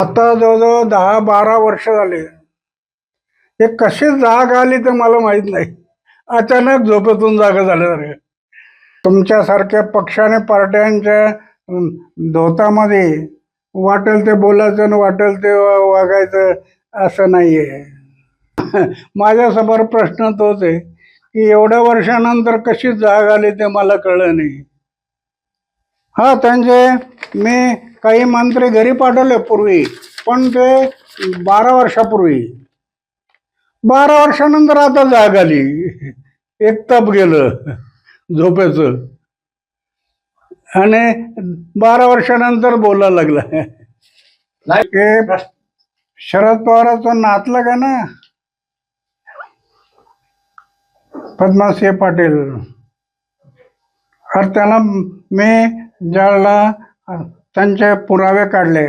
आता जवळजवळ दहा बारा वर्ष झाले. हे कशी जाग आली ते मला माहीत नाही. अचानक झोपेतून जागा झाल्यासारखं. तुमच्यासारख्या पक्षाने पार्ट्यांच्या धोतामध्ये वाटेल ते बोलायचं आणि वाटेल ते वागायचं असं नाहीये. माझ्यासमोर प्रश्न तोच आहे की एवढ्या वर्षानंतर कशी जाग आली ते मला कळलं नाही. हा त्यांचे मी काही मंत्री घरी पाठवले पूर्वी पण ते बारा वर्षापूर्वी. बारा वर्षानंतर आता जाग आली. एक तप गेलं झोपेचं. आणि बारा वर्षानंतर बोलायला लागला. हे शरद पवाराचं नातलं का ना? पद्मासिंह पाटील. तर त्याला मी ज्यावेळेला त्यांचे पुरावे काढले.